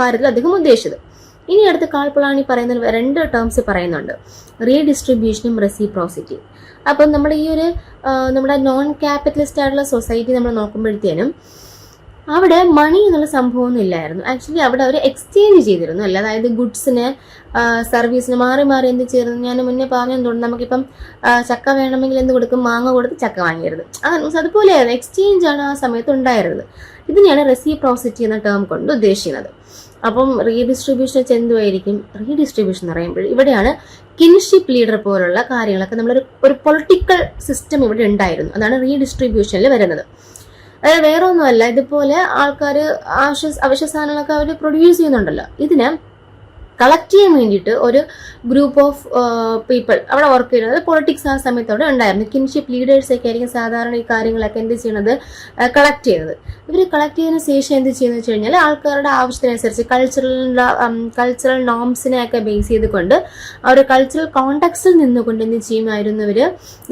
കാര്യത്തിൽ അദ്ദേഹം ഉദ്ദേശിച്ചത്. ഇനി അടുത്ത കാൾപ്പളാണി പറയുന്ന രണ്ട് ടേംസ് പറയുന്നുണ്ട്. റീഡിസ്ട്രിബ്യൂഷനും റെസിപ്രോസിറ്റി അപ്പം നമ്മുടെ ഈ ഒരു നമ്മുടെ നോൺ ക്യാപിറ്റലിസ്റ്റ് ആയിട്ടുള്ള സൊസൈറ്റി നമ്മൾ നോക്കുമ്പോഴത്തേനും അവിടെ മണി എന്നുള്ള സംഭവമൊന്നും ഇല്ലായിരുന്നു. ആക്ച്വലി അവിടെ അവർ എക്സ്ചേഞ്ച് ചെയ്തിരുന്നു. അല്ല അതായത് ഗുഡ്സിന് സർവീസിന് മാറി മാറി എന്ത് ചെയ്യുന്നു ഞാൻ മുന്നേ പറഞ്ഞതുകൊണ്ട് നമുക്കിപ്പം ചക്ക വേണമെങ്കിൽ എന്ത് കൊടുക്കും? മാങ്ങ കൊടുത്ത് ചക്ക വാങ്ങിയിരുന്നു അങ്ങനെ അതുപോലെയായിരുന്നു എക്സ്ചേഞ്ച് ആണ് ആ സമയത്ത് ഉണ്ടായിരുന്നത്. ഇതിനെയാണ് റെസിപ്രോസിറ്റി എന്ന ടേം കൊണ്ട് ഉദ്ദേശിക്കുന്നത്. അപ്പം റീഡിസ്ട്രിബ്യൂഷൻ എന്തുമായിരിക്കും റീഡിസ്ട്രിബ്യൂഷൻ എന്ന് പറയുമ്പോൾ ഇവിടെയാണ് കിൻഷിപ്പ് ലീഡർ പോലുള്ള കാര്യങ്ങളൊക്കെ നമ്മളൊരു ഒരു പൊളിറ്റിക്കൽ സിസ്റ്റം ഇവിടെ ഉണ്ടായിരുന്നു. അതാണ് റീഡിസ്ട്രിബ്യൂഷനിൽ വരുന്നത്. അതായത് വേറെ ഒന്നുമല്ല ഇതുപോലെ ആൾക്കാർ ആവശ്യ അവശ്യ സാധനങ്ങളൊക്കെ അവർ പ്രൊഡ്യൂസ് ചെയ്യുന്നുണ്ടല്ലോ. ഇതിനെ കളക്ട് ചെയ്യാൻ വേണ്ടിയിട്ട് ഒരു ഗ്രൂപ്പ് ഓഫ് പീപ്പിൾ അവിടെ വർക്ക് ചെയ്യുന്നത്. പൊളിറ്റിക്സ് ആ സമയത്ത് അവിടെ ഉണ്ടായിരുന്നു. കിൻഷിപ്പ് ലീഡേഴ്സൊക്കെ ആയിരിക്കും സാധാരണ ഈ കാര്യങ്ങളൊക്കെ എന്ത് ചെയ്യുന്നത് കളക്ട് ചെയ്യുന്നത് ഇവർ കളക്ട് ചെയ്തതിന് ശേഷം എന്ത് ചെയ്യുന്നത് വെച്ച് കഴിഞ്ഞാൽ ആൾക്കാരുടെ ആവശ്യത്തിനനുസരിച്ച് കൾച്ചറൽ കൾച്ചറൽ നോംസിനെ ഒക്കെ ബേസ് ചെയ്തുകൊണ്ട് ആ കൾച്ചറൽ കോണ്ടാക്ട്സിൽ നിന്നുകൊണ്ട് എന്ത് ചെയ്യുമായിരുന്നു ഇവർ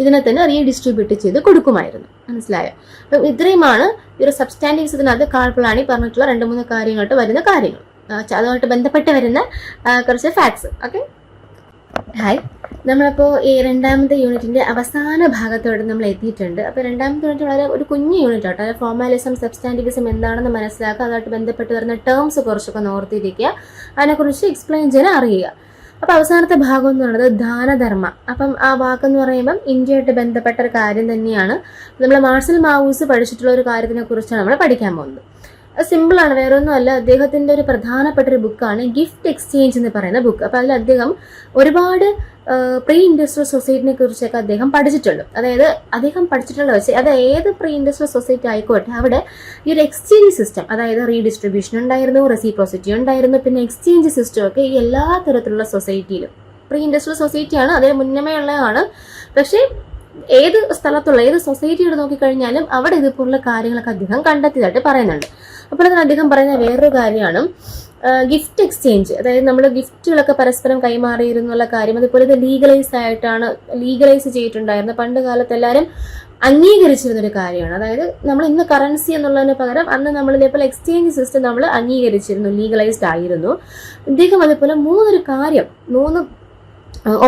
ഇതിനെ തന്നെ റീഡിസ്ട്രിബ്യൂട്ട് ചെയ്ത് കൊടുക്കുമായിരുന്നു. മനസ്സിലായോ? അപ്പം ഇത്രയുമാണ് ഈ ഒരു സബ്സ്റ്റാന്റീവ്സ് ഇതിനകത്ത് കാൾപ്പിളാണി പറഞ്ഞിട്ടുള്ള രണ്ട് മൂന്ന് കാര്യങ്ങളായിട്ട് വരുന്ന കാര്യങ്ങൾ. അതുമായിട്ട് ബന്ധപ്പെട്ട് വരുന്ന കുറച്ച് ഫാക്ട്സ് ഓക്കെ ഹായ് നമ്മളിപ്പോൾ ഈ രണ്ടാമത്തെ യൂണിറ്റിന്റെ അവസാന ഭാഗത്തോട് നമ്മൾ എത്തിയിട്ടുണ്ട്. അപ്പോൾ രണ്ടാമത്തെ യൂണിറ്റ് വളരെ ഒരു കുഞ്ഞു യൂണിറ്റ് ആട്ടോ. അതായത് ഫോമാലിസം സബ്സ്റ്റാന്റിവിസം എന്താണെന്ന് മനസ്സിലാക്കുക. അതുമായിട്ട് ബന്ധപ്പെട്ട് വരുന്ന ടേംസ് കുറച്ചൊക്കെ ഓർത്തിരിക്കുക. അതിനെക്കുറിച്ച് എക്സ്പ്ലെയിൻ ചെയ്യാൻ അറിയുക. അപ്പോൾ അവസാനത്തെ ഭാഗം എന്ന് പറയുന്നത് ദാനധർമ്മ. അപ്പം ആ വാക്കെന്ന് പറയുമ്പം ഇന്ത്യയായിട്ട് ബന്ധപ്പെട്ട ഒരു കാര്യം തന്നെയാണ്. നമ്മൾ മാർസൽ മാവൂസ് പഠിച്ചിട്ടുള്ള ഒരു കാര്യത്തിനെ കുറിച്ചാണ് നമ്മൾ പഠിക്കാൻ പോകുന്നത്. സിമ്പിളാണ് വേറെ ഒന്നുമല്ല അദ്ദേഹത്തിന്റെ ഒരു പ്രധാനപ്പെട്ട ഒരു ബുക്കാണ് ഗിഫ്റ്റ് എക്സ്ചേഞ്ച് എന്ന് പറയുന്ന ബുക്ക് അപ്പോൾ അതിൽ അദ്ദേഹം ഒരുപാട് പ്രീ ഇൻഡസ്ട്രിയൽ സൊസൈറ്റിനെ കുറിച്ചൊക്കെ അദ്ദേഹം പഠിച്ചിട്ടുണ്ട് അതായത് അദ്ദേഹം പഠിച്ചിട്ടുള്ള വെച്ചാൽ അത് ഏത് പ്രീ ഇൻഡസ്ട്രിയൽ സൊസൈറ്റി ആയിക്കോട്ടെ അവിടെ ഈ ഒരു എക്സ്ചേഞ്ച് സിസ്റ്റം അതായത് റീഡിസ്ട്രിബ്യൂഷൻ ഉണ്ടായിരുന്നു റെസിപ്രോസിറ്റി ഉണ്ടായിരുന്നു പിന്നെ എക്സ്ചേഞ്ച് സിസ്റ്റം ഒക്കെ ഈ എല്ലാ തരത്തിലുള്ള സൊസൈറ്റിയിലും പ്രീ ഇൻഡസ്ട്രിയൽ സൊസൈറ്റിയാണ് അതിന് മുന്നമേ ഉള്ളതാണ്. പക്ഷേ ഏത് സ്ഥലത്തുള്ള ഏത് സൊസൈറ്റി നോക്കിക്കഴിഞ്ഞാലും അവിടെ ഇതുപോലുള്ള കാര്യങ്ങളൊക്കെ അദ്ദേഹം കണ്ടെത്തിയതായിട്ട് പറയുന്നുണ്ട്. അപ്പോൾ തന്നെ അദ്ദേഹം പറയുന്ന വേറൊരു കാര്യമാണ്. ഗിഫ്റ്റ് എക്സ്ചേഞ്ച് അതായത് നമ്മൾ ഗിഫ്റ്റുകളൊക്കെ പരസ്പരം കൈമാറിയിരുന്നുള്ള കാര്യം അതുപോലെ ഇത് ലീഗലൈസ് ആയിട്ടാണ് ലീഗലൈസ് ചെയ്തിട്ടുണ്ടായിരുന്നത് പണ്ട് കാലത്ത് എല്ലാവരും അംഗീകരിച്ചിരുന്നൊരു കാര്യമാണ്. അതായത് നമ്മൾ ഇന്ന് കറൻസി എന്നുള്ളതിന് പകരം അന്ന് നമ്മൾ ഇതേപോലെ എക്സ്ചേഞ്ച് സിസ്റ്റം നമ്മൾ അംഗീകരിച്ചിരുന്നു ലീഗലൈസ്ഡ് ആയിരുന്നു. ഇദ്ദേഹം അതുപോലെ മൂന്നൊരു കാര്യം മൂന്ന്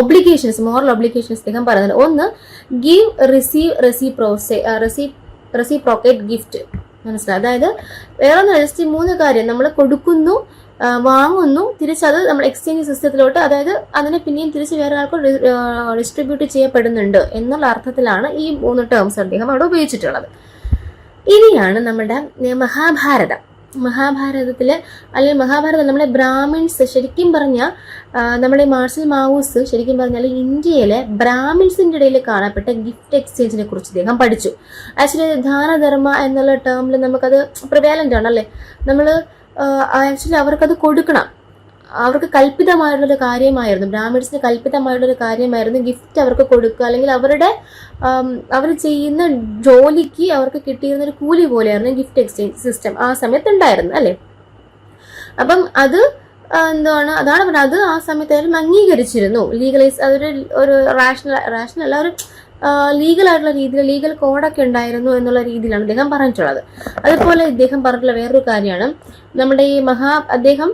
ഒബ്ലിഗേഷൻസ് മോറൽ ഒബ്ലിഗേഷൻസ് അദ്ദേഹം പറയുന്നത് ഒന്ന് ഗീവ് റിസീവ് റെസിപ്രോസെ റെസി റെസിപ്രോക്കേറ്റ് ഗിഫ്റ്റ് മനസ്സിലായി. അതായത് വേറെ ജസ്റ്റ് മൂന്ന് കാര്യം നമ്മൾ കൊടുക്കുന്നു വാങ്ങുന്നു തിരിച്ചത് നമ്മൾ എക്സ്ചേഞ്ച് സിസ്റ്റത്തിലോട്ട് അതായത് അതിനെ പിന്നെയും തിരിച്ച് വേറെ ആൾക്ക് ഡിസ്ട്രിബ്യൂട്ട് ചെയ്യപ്പെടുന്നുണ്ട് എന്നുള്ള അർത്ഥത്തിലാണ് ഈ മൂന്ന് ടേംസ് അദ്ദേഹം അവിടെ ഉപയോഗിച്ചിട്ടുള്ളത്. ഇനിയാണ് നമ്മുടെ മഹാഭാരതം. മഹാഭാരതത്തിൽ അല്ലെങ്കിൽ മഹാഭാരതം നമ്മുടെ ബ്രാഹ്മിൺസ് ശരിക്കും പറഞ്ഞാൽ നമ്മുടെ മാർഷൽ മാവൂസ് ശരിക്കും പറഞ്ഞാൽ ഇന്ത്യയിലെ ബ്രാഹ്മിൺസിന്റെ ഇടയിൽ കാണപ്പെട്ട ഗിഫ്റ്റ് എക്സ്ചേഞ്ചിനെ കുറിച്ച് അദ്ദേഹം പഠിച്ചു. ആക്ച്വലി ദാനധർമ്മ എന്നുള്ള ടേമിൽ നമുക്കത് പ്രിവാലന്റ് ആണ് അല്ലേ? നമ്മൾ ആക്ച്വലി അവർക്കത് കൊടുക്കണം. അവർക്ക് കൽപ്പിതമായിട്ടുള്ളൊരു കാര്യമായിരുന്നു. ബ്രാഹ്മിൺസിന് കൽപ്പിതമായിട്ടുള്ളൊരു കാര്യമായിരുന്നു ഗിഫ്റ്റ് അവർക്ക് കൊടുക്കുക. അല്ലെങ്കിൽ അവരുടെ അവർ ചെയ്യുന്ന ജോലിക്ക് അവർക്ക് കിട്ടിയിരുന്ന ഒരു കൂലി പോലെയായിരുന്നു ഗിഫ്റ്റ് എക്സ്ചേഞ്ച് സിസ്റ്റം ആ സമയത്ത് ഉണ്ടായിരുന്നു അല്ലേ? അപ്പം അത് എന്താണ് അതാണ് പറഞ്ഞത്. അത് ആ സമയത്ത് അവരും അംഗീകരിച്ചിരുന്നു. ലീഗലൈസ് അതൊരു ഒരു റാഷണൽ റാഷണൽ അല്ല ഒരു ലീഗൽ ആയിട്ടുള്ള രീതിയിൽ ലീഗൽ കോഡൊക്കെ ഉണ്ടായിരുന്നു എന്നുള്ള രീതിയിലാണ് അദ്ദേഹം പറഞ്ഞിട്ടുള്ളത്. അതുപോലെ ഇദ്ദേഹം പറഞ്ഞിട്ടുള്ള വേറൊരു കാര്യമാണ്. നമ്മുടെ ഈ മഹാ അദ്ദേഹം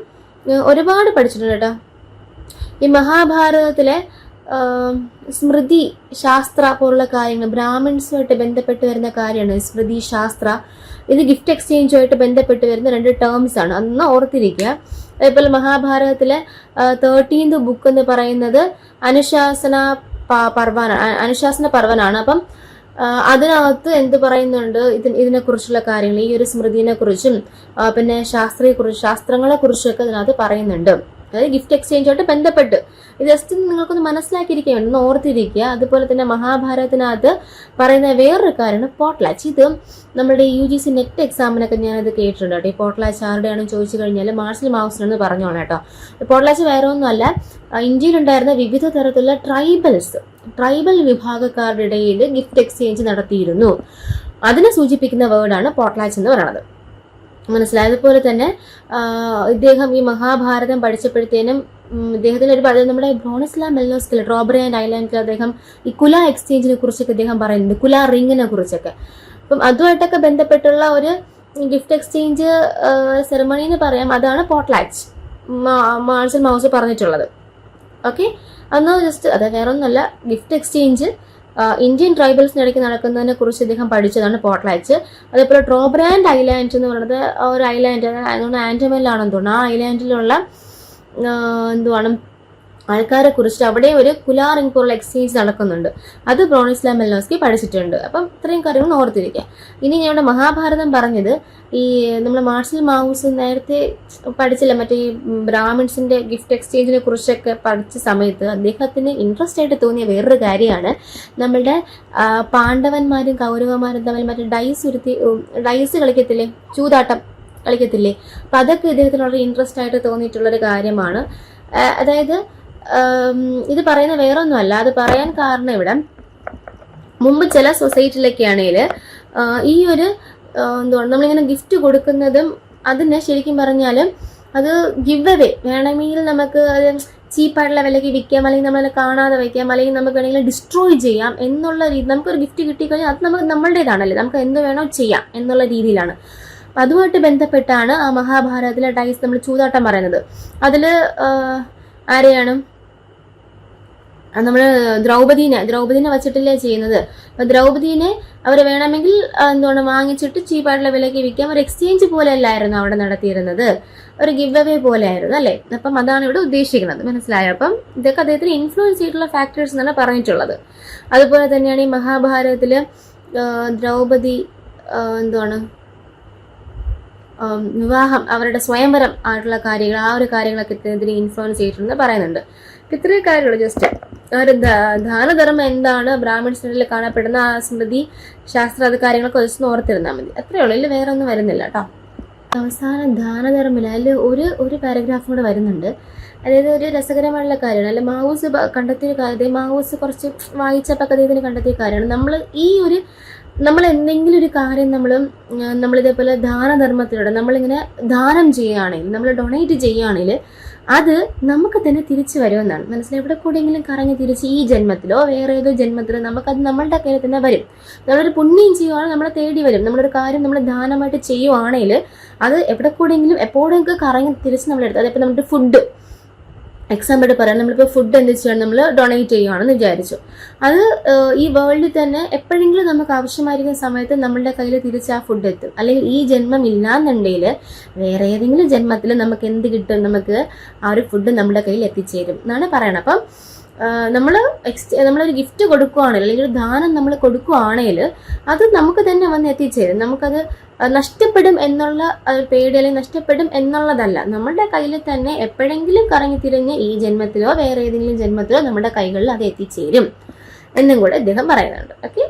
ഒരുപാട് പഠിച്ചിട്ടുണ്ട് കേട്ടോ. ഈ മഹാഭാരതത്തിലെ സ്മൃതി ശാസ്ത്ര പോലുള്ള കാര്യങ്ങൾ ബ്രാഹ്മിൺസുമായിട്ട് ബന്ധപ്പെട്ട് വരുന്ന കാര്യമാണ് സ്മൃതി ശാസ്ത്ര. ഇത് ഗിഫ്റ്റ് എക്സ്ചേഞ്ചുമായിട്ട് ബന്ധപ്പെട്ട് വരുന്ന രണ്ട് ടേംസ് ആണ്. അന്ന് ഓർത്തിരിക്കുക. അതേപോലെ മഹാഭാരതത്തിലെ തേർട്ടീൻത് ബുക്ക് എന്ന് പറയുന്നത് അനുശാസന പർവനാണ് അനുശാസന പർവനാണ് അപ്പം അതിനകത്ത് എന്ത് പറയുന്നുണ്ട്? ഇതിന് ഇതിനെക്കുറിച്ചുള്ള കാര്യങ്ങൾ ഈ ഒരു സ്മൃതിനെ കുറിച്ചും പിന്നെ ശാസ്ത്രീയ കുറിച്ച് ശാസ്ത്രങ്ങളെ കുറിച്ചൊക്കെ ഇതിനകത്ത് പറയുന്നുണ്ട്. അതായത് ഗിഫ്റ്റ് എക്സ്ചേഞ്ചായിട്ട് ബന്ധപ്പെട്ട്. ഇത് ജസ്റ്റ് നിങ്ങൾക്കൊന്ന് മനസ്സിലാക്കിയിരിക്കുക ഒന്ന് ഓർത്തിരിക്കുക. അതുപോലെ തന്നെ മഹാഭാരതത്തിനകത്ത് പറയുന്ന വേറൊരു കാര്യമാണ് പോട്ട്ലാച്ച് ഇത് നമ്മുടെ യു ജി സി നെറ്റ് എക്സാമിനൊക്കെ ഞാനത് കേട്ടിട്ടുണ്ട് കേട്ടോ. ഈ പോട്ട്ലാച്ച് ആരുടെയാണെന്ന് ചോദിച്ചു കഴിഞ്ഞാൽ മാർഷൽ മാവ്സിനെന്ന് പറഞ്ഞോളാം കേട്ടോ. പോട്ട്ലാച്ച് വേറെ ഒന്നുമല്ല. ഇന്ത്യയിലുണ്ടായിരുന്ന വിവിധ തരത്തിലുള്ള ട്രൈബൽസ് ട്രൈബൽ വിഭാഗക്കാരുടെ ഇടയിൽ ഗിഫ്റ്റ് എക്സ്ചേഞ്ച് നടത്തിയിരുന്നു. അതിനെ സൂചിപ്പിക്കുന്ന വേർഡാണ് പോട്ട്ലാച്ച് എന്ന് പറയുന്നത്. മനസ്സിലായതുപോലെ തന്നെ ഇദ്ദേഹം ഈ മഹാഭാരതം പഠിച്ചപ്പോഴത്തേനും ഇദ്ദേഹത്തിന്റെ ഒരു പറയുന്നത് നമ്മുടെ ബ്രോണസ്ലാ മെല്ലോസ്കിൽ റോബറി ആൻഡ് ഐലാൻഡിൽ അദ്ദേഹം ഈ കുല എക്സ്ചേഞ്ചിനെ കുറിച്ചൊക്കെ ഇദ്ദേഹം പറയുന്നുണ്ട് കുല റിങ്ങിനെ കുറിച്ചൊക്കെ. അപ്പം അതുമായിട്ടൊക്കെ ബന്ധപ്പെട്ടുള്ള ഒരു ഗിഫ്റ്റ് എക്സ്ചേഞ്ച് സെറമണി എന്ന് പറയാം അതാണ് പോട്ട്ലാച്ച് മാർസൽ മൗസ് പറഞ്ഞിട്ടുള്ളത്. ഓക്കെ? അന്ന് ജസ്റ്റ് അത് വേറെ ഒന്നല്ല ഗിഫ്റ്റ് എക്സ്ചേഞ്ച് ഇന്ത്യൻ ട്രൈബൽസിനിടയ്ക്ക് നടക്കുന്നതിനെ കുറിച്ച് ഇദ്ദേഹം പഠിച്ചതാണ് പോട്ട്ലാച്ച് അതേപോലെ ട്രോബ്രാൻഡ് ഐലാൻഡ് എന്ന് പറയുന്നത് ഒരു ഐലാൻഡ് അതുകൊണ്ട് ആൻഡമാനിലാണെന്ന് തോന്നുന്നു. ആ ഐലാൻഡിലുള്ള എന്തുവാണ് ആൾക്കാരെ കുറിച്ച് അവിടെ ഒരു കുലാർ പോലുള്ള എക്സ്ചേഞ്ച് നടക്കുന്നുണ്ട്. അത് ബ്രോണിസ്ലാം മെല്ലോസ്കി പഠിച്ചിട്ടുണ്ട്. അപ്പം ഇത്രയും കാര്യങ്ങൾ ഓർത്തിരിക്കുക. ഇനി ഞങ്ങളുടെ മഹാഭാരതം പറഞ്ഞത് ഈ നമ്മൾ മാർഷൽ മാവൂസ് നേരത്തെ പഠിച്ചില്ല മറ്റേ ഈ ബ്രാഹ്മിൺസിന്റെ ഗിഫ്റ്റ് എക്സ്ചേഞ്ചിനെ കുറിച്ചൊക്കെ പഠിച്ച സമയത്ത് അദ്ദേഹത്തിന് ഇൻട്രസ്റ്റ് ആയിട്ട് തോന്നിയ വേറൊരു കാര്യമാണ്. നമ്മളുടെ പാണ്ഡവന്മാരും കൗരവന്മാരും തമ്മിൽ മറ്റേ ഡൈസ് ഉരുത്തി ഡൈസ് കളിക്കത്തില്ലേ? ചൂതാട്ടം കളിക്കത്തില്ലേ? അപ്പം അതൊക്കെ ഇദ്ദേഹത്തിന് വളരെ ഇൻട്രസ്റ്റ് ആയിട്ട് തോന്നിയിട്ടുള്ളൊരു കാര്യമാണ്. അതായത് ഇത് പറയുന്ന വേറെ ഒന്നുമല്ല അത് പറയാൻ കാരണം ഇവിടെ മുമ്പ് ചില സൊസൈറ്റിയിലൊക്കെ ആണെങ്കിൽ ഈ ഒരു എന്തുകൊണ്ട് നമ്മളിങ്ങനെ ഗിഫ്റ്റ് കൊടുക്കുന്നതും അതിനെ ശരിക്കും പറഞ്ഞാൽ അത് ഗിവ് അവേ വേണമെങ്കിൽ നമുക്ക് അത് ചീപ്പായിട്ടുള്ള വിലയ്ക്ക് വിൽക്കാം അല്ലെങ്കിൽ നമ്മൾ കാണാതെ വയ്ക്കാം അല്ലെങ്കിൽ നമുക്ക് വേണമെങ്കിൽ ഡിസ്ട്രോയ് ചെയ്യാം എന്നുള്ള രീതി നമുക്കൊരു ഗിഫ്റ്റ് കിട്ടിക്കഴിഞ്ഞാൽ അത് നമുക്ക് നമ്മളുടേതാണല്ലേ. നമുക്ക് എന്ത് വേണോ ചെയ്യാം എന്നുള്ള രീതിയിലാണ്. അപ്പം അതുമായിട്ട് ബന്ധപ്പെട്ടാണ് ആ മഹാഭാരതത്തിലെ ഡൈസ് നമ്മൾ ചൂതാട്ടം പറയുന്നത്. അതിൽ ആരെയാണ്? നമ്മൾ ദ്രൗപദീനെ ദ്രൗപദീനെ വച്ചിട്ടല്ലേ ചെയ്യുന്നത്. അപ്പൊ ദ്രൗപദീനെ അവർ വേണമെങ്കിൽ എന്തുകൊണ്ട് വാങ്ങിച്ചിട്ട് ചീപ്പായിട്ടുള്ള വിലയ്ക്ക് വിൽക്കാം. ഒരു എക്സ്ചേഞ്ച് പോലെ അല്ലായിരുന്നു അവിടെ നടത്തിയിരുന്നത്. ഒരു ഗിവ് അവേ പോലെ ആയിരുന്നു അല്ലേ? അപ്പം അതാണ് ഇവിടെ ഉദ്ദേശിക്കുന്നത്. മനസ്സിലായോ? അപ്പം ഇതൊക്കെ അദ്ദേഹത്തിന് ഇൻഫ്ലുവൻസ് ചെയ്തിട്ടുള്ള ഫാക്ടേഴ്സ് എന്നാണ് പറഞ്ഞിട്ടുള്ളത്. അതുപോലെ തന്നെയാണ് ഈ മഹാഭാരതത്തിൽ ദ്രൗപദി എന്താണ് വിവാഹം അവരുടെ സ്വയംവരം ആയിട്ടുള്ള കാര്യങ്ങൾ ആ ഒരു കാര്യങ്ങളൊക്കെ ഇതിനെ ഇൻഫ്ലുവൻസ് ചെയ്തിട്ടുണ്ടെന്ന് പറയുന്നുണ്ട്. ഇത്രയും കാര്യമുള്ളൂ ജസ്റ്റ്. ഒരു ദാനധർമ്മം എന്താണ്? ബ്രാഹ്മിൺസിനിൽ കാണപ്പെടുന്ന ആ സ്മൃതി ശാസ്ത്ര അത് കാര്യങ്ങളൊക്കെ വെച്ച് ഓർത്തിരുന്നാൽ മതി. അത്രയേ ഉള്ളൂ. ഇതിൽ വേറെ ഒന്നും വരുന്നില്ല കേട്ടോ. അവസാന ദാനധർമ്മില്ല അതിൽ ഒരു ഒരു പാരഗ്രാഫ് കൂടെ വരുന്നുണ്ട്. അതായത് ഒരു രസകരമായുള്ള കാര്യമാണ്. അല്ലെ മാവൂസ് കണ്ടെത്തിയ കാര്യം മാവൂസ് കുറച്ച് വായിച്ചപ്പോൾ അദ്ദേഹത്തിന് കണ്ടെത്തിയ കാര്യമാണ്. നമ്മൾ ഈ ഒരു നമ്മൾ എന്തെങ്കിലും ഒരു കാര്യം നമ്മൾ നമ്മളിതേപോലെ ദാനധർമ്മത്തിലൂടെ നമ്മളിങ്ങനെ ദാനം ചെയ്യുകയാണെങ്കിൽ നമ്മൾ ഡൊണേറ്റ് ചെയ്യുകയാണെങ്കിൽ അത് നമുക്ക് തന്നെ തിരിച്ചു വരുമെന്നാണ്. മനസ്സിലായി? എവിടെ കൂടെയെങ്കിലും കറങ്ങി തിരിച്ച് ഈ ജന്മത്തിലോ വേറെ ഏതോ ജന്മത്തിലോ നമുക്കത് നമ്മളുടെ കയ്യിൽ തന്നെ വരും. നമ്മളൊരു പുണ്യം ചെയ്യുവാണെങ്കിൽ നമ്മളെ തേടി വരും. നമ്മളൊരു കാര്യം നമ്മൾ ദാനമായിട്ട് ചെയ്യുവാണെങ്കിൽ അത് എവിടെ കൂടെയെങ്കിലും എപ്പോഴെങ്കിലും കറങ്ങി തിരിച്ച് നമ്മളെടുത്ത് അതിപ്പോൾ നമ്മുടെ ഫുഡ് എക്സാമ്പിൾ പറയാം. നമ്മളിപ്പോൾ ഫുഡ് എന്ത് ചെയ്യണം നമ്മൾ ഡൊണേറ്റ് ചെയ്യുവാണെന്ന് വിചാരിച്ചു. അത് ഈ വേൾഡിൽ തന്നെ എപ്പോഴെങ്കിലും നമുക്ക് ആവശ്യമായിരിക്കുന്ന സമയത്ത് നമ്മളുടെ കയ്യിൽ തിരിച്ച് ആ ഫുഡ് എത്തും. അല്ലെങ്കിൽ ഈ ജന്മം ഇല്ലാന്നുണ്ടെങ്കിൽ വേറെ ഏതെങ്കിലും ജന്മത്തിൽ നമുക്ക് എന്ത് കിട്ടും? നമുക്ക് ആ ഒരു ഫുഡ് നമ്മുടെ കയ്യിൽ എത്തിച്ചേരും എന്നാണ് പറയണത്. അപ്പം നമ്മൾ എക്സ് നമ്മളൊരു ഗിഫ്റ്റ് കൊടുക്കുകയാണെങ്കിൽ അല്ലെങ്കിൽ ഒരു ദാനം നമ്മൾ കൊടുക്കുകയാണെങ്കിൽ അത് നമുക്ക് തന്നെ വന്ന് എത്തിച്ചേരും. നമുക്കത് നഷ്ടപ്പെടും എന്നുള്ള പേടി അല്ലെങ്കിൽ നഷ്ടപ്പെടും എന്നുള്ളതല്ല. നമ്മുടെ കയ്യിൽ തന്നെ എപ്പോഴെങ്കിലും കറങ്ങി തിരിഞ്ഞ് ഈ ജന്മത്തിലോ വേറെ ഏതെങ്കിലും ജന്മത്തിലോ നമ്മുടെ കൈകളിൽ അത് എത്തിച്ചേരും എന്നും കൂടെ അദ്ദേഹം പറയുന്നുണ്ട്. ഓക്കെ